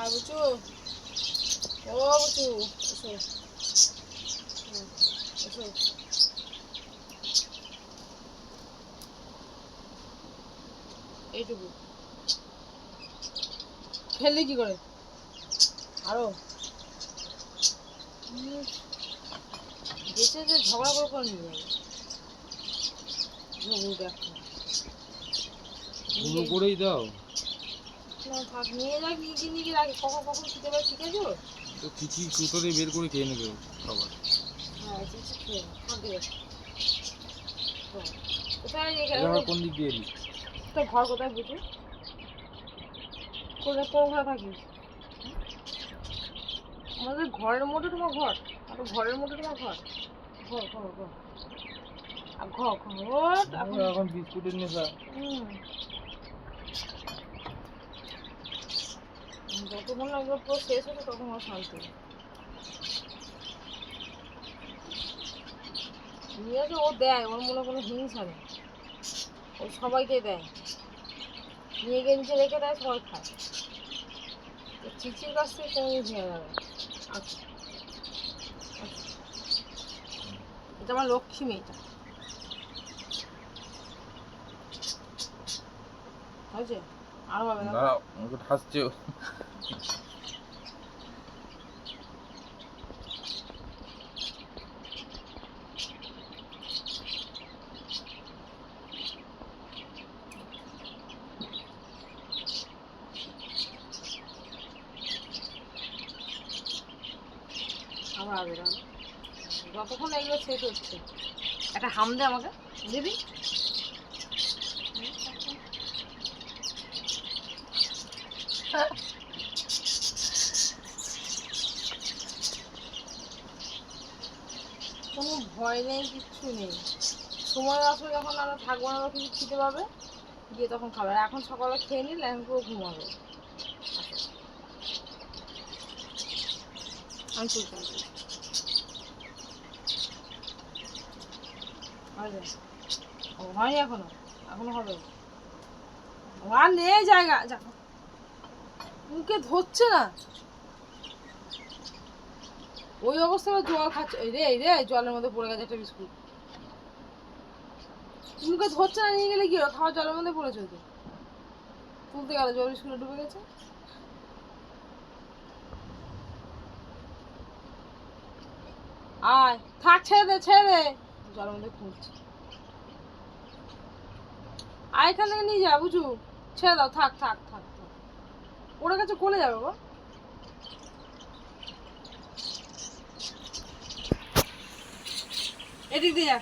আর বুঝু ও বুঝু এসো। এসো। এইটুকু। ফেললি কি করে? আরও। দেশে যে ঝগড়া করে করে নিয়ে যাবে? করেই দাও। থাক নিয়ে যাক নিয়ে গিয়ে নিয়ে গিয়ে কখন কখন খেতে পারে ঠিক আছে তো বের করে খেয়ে নেবে খাবার হ্যাঁ চিপস খেয়ে নাও, কোথায় রেখে কোন দিক দিয়ে এলি? তোর ঘর কোথায় বুঝি কোথায় কোন ঘরে থাকিস? আমাদের ঘরের মধ্যে তোমার ঘর আর ঘরের মধ্যে তোমার ঘর। ঘর ঘর ঘর। ঘর ঘর এখন বিস্কুটের নেশা। হুম। যতক্ষণ না এগুলো পুরো শেষ হচ্ছে তখন আমার শান্তি যে ও দেয়, ওর মনে কোনো হিংসা নেই। ও সবাইকে দেয়। নিয়ে গিয়ে নিচে রেখে দেয়, সবাই খায়। চিচির কাছ থেকে জিনিস নেওয়া যাবে আচ্ছা। এটা আমার লক্ষ্মী এটা হয়েছে? আর হবে না দাঁড়াও আমাকে হাসছে ও। আবার হবে না যতক্ষণ এগুলো শেষ হচ্ছে। একটা হাম দে আমাকে। দিবি? কোনো ভয় নেই, কিচ্ছু নেই। সময় আসবে যখন আমরা থাকব না কিছু খেতে পাবে, গিয়ে তখন খাবে। এখন সকালে খেয়ে নিলে এখন পুরো ঘুমাবে। আমি চলতে ও হয়নি এখনও। এখনও হবে। আর নেই জায়গা। যা। মুখে ধরছে না। ওই অবস্থায় জল খাচ্ছে। রে, এই রে জলের মধ্যে পড়ে গেছে একটা বিস্কুট। মুখে ধরছে না, নিয়ে গেলে কি হবে? খাওয়া জলের মধ্যে পড়েছে তো। তুলতে গেল, জল বিস্কুটে ডুবে গেছে। আয়, থাক, ছেড়ে দে ছেড়ে দে। জলের মধ্যে খুঁজছে। আয়, এখান থেকে নিয়ে যা, বুঝু। ছেড়ে দাও থাক থাক। ওরা কাছে কোলে যাবে গো এদিক দিয়ে যা।